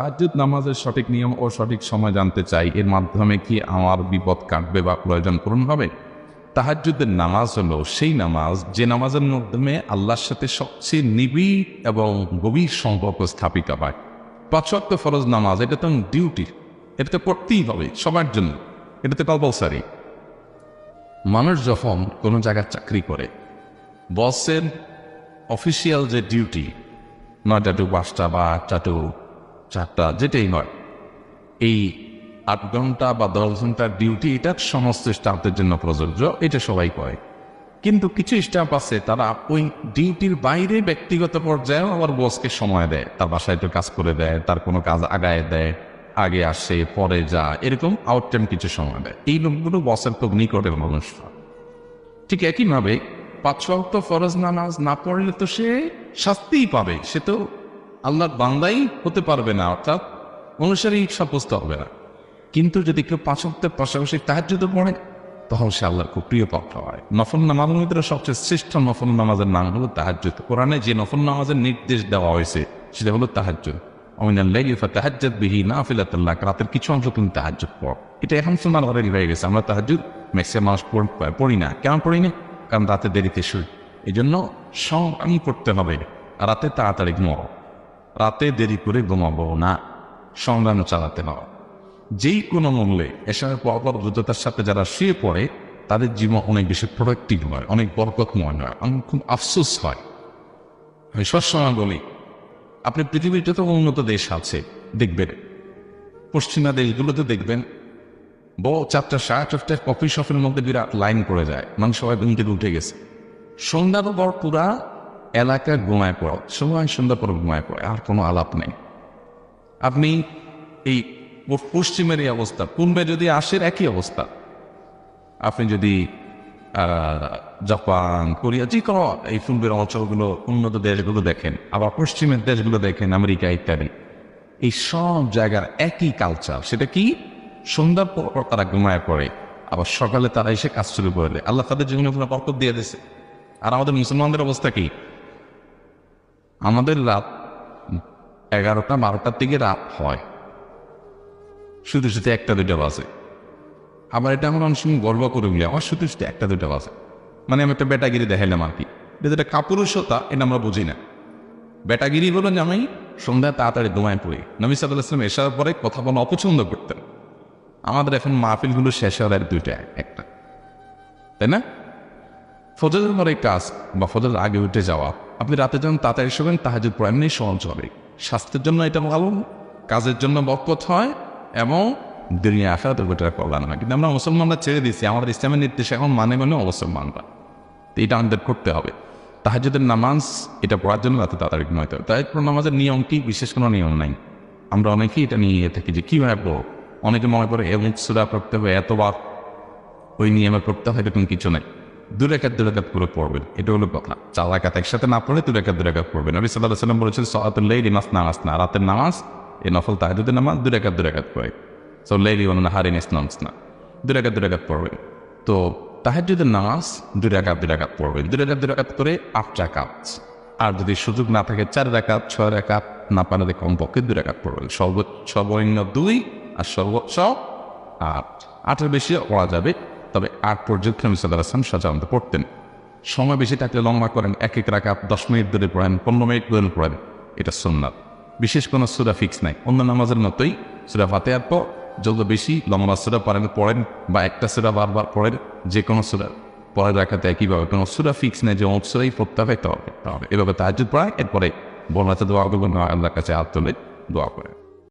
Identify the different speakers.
Speaker 1: তাহাজ্জুদ নামাজের সঠিক নিয়ম ও সঠিক সময় জানতে চাই, এর মাধ্যমে কি আমার বিপদ কাটবে বা প্রয়োজন পূরণ হবে? তাহাজ্জুদের নামাজ হলো সেই নামাজ, যে নামাজের মাধ্যমে আল্লাহর সাথে সবচেয়ে নিবিড় এবং গভীর সম্পর্ক স্থাপিত হয়। পাঁচ ওয়াক্ত ফরজ নামাজ, এটা তো ডিউটি এটা তো করতেই হবে সবার জন্য, এটা তো কম্পালসারি মানুষ যখন কোনো জায়গায় চাকরি করে বসের অফিসিয়াল যে ডিউটি নয়টা টু পাঁচটা বা আটটা টু চারটা, যেটাই নয়। এই আট ঘণ্টা বা দশ ঘণ্টার ডিউটি এটা সমস্ত স্টাফদের জন্য প্রযোজ্য, এটা সবাই করে। কিন্তু কিছু স্টাফ আছে, তারা ওই ডিউটির বাইরে ব্যক্তিগত পর্যায়েও আবার বসকে সময় দেয়। তার বাসায় একটু কাজ করে দেয়, তার কোনো কাজ আগায় দেয়, আগে আসে, পরে যা এরকম আউট টাইম কিছু সময় দেয়। এই লোকগুলো বসের খুব নিকটের মানুষ। ঠিক একইভাবে পাঁচ ওয়াক্ত ফরজ নামাজ না পড়লে তো সে শাস্তিই পাবে, সে তো আল্লাহর বান্দাই হতে পারবে না, অর্থাৎ অনুসারী সাব্যস্ত হবে না। কিন্তু যদি কেউ পাঁচ ওয়াক্তের পাশাপাশি তাহাজ্জুদ পড়ে, তখন সে আল্লাহর খুব প্রিয় পক্ষ হয় নফল নামাজের ভিতরে সবচেয়ে শ্রেষ্ঠ নফল নামাজের নাম হলো তাহাজ্জুদ। কোরআনে যে নফল নামাজের নির্দেশ দেওয়া হয়েছে, সেটা হলো তাহাজ্জুদ। ফাতাহাজ্জাদ বিহি নাফিলাতুল্লাহ, রাতের কিছু অংশ তুমি তাহাজ্জুদ পড়। এটা এখন শোনার ঘরে হয়ে গেছে আমরা তাহাজ্জুদ ম্যাক্সিমাম মানুষ পড়ি না। কেন পড়ি না? কারণ রাতে দেরিতে শুই। এই জন্য সংগ্রামী করতে হবে। রাতে তাড়াতাড়ি ঘুমাবো রাতে দেরি করে ঘুমাবো না। সংগ্রাম চালাতে হবে। যেই কোনো মূল্যে এসব পরপর দ্রুততার সাথে যারা শুয়ে পড়ে, তাদের জীবন অনেক বেশি প্রোডাক্টিভ হয়, অনেক বরকতময় হয়, অনেক খুব আফসোস হয়। আমি সবসময় বলি, আপনি পৃথিবীর যত উন্নত দেশ আছে, দেখবেন। পশ্চিমা দেশগুলোতে দেখবেন, বড় চারটা সাড়ে চারটায় কফি শপের মধ্যে বিরাট লাইন পড়ে যায়। মানুষ সবাই ঘুম থেকে উঠে গেছে। সন্ধ্যার পর পুরা এলাকা ঘুমায় পড়ো সবাই সন্ধ্যার পর ঘুমায় পড়ে, আর কোনো আলাপ নেই। আপনি এই পশ্চিমের এই অবস্থা, পূর্বে যদি আসেন একই অবস্থা, আপনি যদি জাপান, কোরিয়া, যে কোনো এই পূর্বের অঞ্চলগুলো, উন্নত দেশগুলো দেখেন, আবার পশ্চিমের দেশগুলো দেখেন, আমেরিকা ইত্যাদি, এই সব জায়গার একই কালচার সেটা কি? সন্ধ্যার পর তারা ঘুমায় পড়ে, আবার সকালে তারা এসে কাজ শুরু করে দেয়। আল্লাহ তাদের জীবনে পুরো বরকত দিয়ে দিয়েছে। আর আমাদের মুসলমানদের অবস্থা কি? আমাদের রাত এগারোটা, বারোটার দিকে রাত হয়। শুধু শুধু একটা, দুইটা বাজে। আবার এটা আমার অনেক সময় গর্ব করে বলি আমার শুধু শুধু একটা, দুইটা বাজে। মানে আমি একটা বেটাগিরি দেখাইলাম আর কি। যেটা কাপুরুষতা, এটা আমরা বুঝি না। বেটাগিরি বলো যে আমি সন্ধ্যায় তাড়াতাড়ি দোমায় পড়ি। নবী সাল্লাহ ইসলাম এসার পরে কথা বলা অপছন্দ করতেন। আমাদের এখন মাহফিলগুলো শেষ হওয়ার দুইটা, একটা। তাই না? ফজরের পরে কাজ বা ফজরের আগে উঠে যাওয়া, আপনি রাতে যখন তাড়াতাড়ি শোবেন তাহাজুদ পড়া এমনি সহজ হবে। স্বাস্থ্যের জন্য এটা ভালো, কাজের জন্য বরকত হয় এবং দুনিয়া আখারাতের গোটা কল্যাণ হয়। কিন্তু আমরা মুসলমানরা ছেড়ে দিচ্ছি আমাদের ইসলামের নির্দেশ এখন মানে মানে মুসলমানরা তো এটা আমাদের করতে হবে। তাহাজুদের নামাজ এটা পড়ার জন্য রাতে তাড়াতাড়ি ঘুমাইতে হবে। তাই নামাজের নিয়ম কি? বিশেষ কোনো নিয়ম নাই। আমরা অনেকেই এটা নিয়ে থাকি যে, কীভাবে পড়ো? অনেকে মনে করে এমন সুরা পড়তে হবে, এতবার ওই নিয়মে পড়তে হয় এরকম কিছু নাই। দু রেখাত করে পড়বেন এটা হলো কথা চার রেখাত একসাথে না পড়লে দু রেখাত দু রেখাত পড়বেন নবী সাল্লাহ সাল্লাম বলেছেন সহাতুল্লাহ নামাজ না রাতের নামাজ এই নফল তাহাজুদের নামাজ দু রেখাত দু রেখাত করে সো লেলি হারিন পড়বেন তো তাহাজুদের নামাজ দু রেখাত দু রেখাত পড়বেন দু রেখাত দু রেখাত করে আট রাকাত আর যদি সুযোগ না থাকে চার রেখাত ছয় রেখাত না পারে কমপক্ষে দু রেখাত পড়বেন সর্বোচ্চ সর্বনিম্ন দুই আর সর্বোচ্চ আট আটের বেশি পড়া যাবে তবে আট পর্যন্ত নবী সাল্লাহ আসলাম সাধারণত পড়তেন। সময় বেশি থাকলে লম্বা করেন এক এক রাখা দশ মিনিট ধরে পড়েন, পনেরো মিনিট ধরে পড়েন। এটা সুন্নাত। বিশেষ কোনো সুরা ফিক্স নাই। অন্য নামাজের মতোই সুরা ফাতেহার পর যত বেশি লম্বা সুরা পারেন, পড়েন বা একটা সুরা বারবার পড়েন, যে কোনো সুরা পরে রাখাতে একইভাবে কোনো সুরা ফিক্স নেই যে অবশ্যই পড়তে হবে তো এভাবে তাহাজুদ পড়ায়, এরপরে বলাতে দোয়া করবেন, আল্লাহর কাছে হাত তুলে দোয়া করে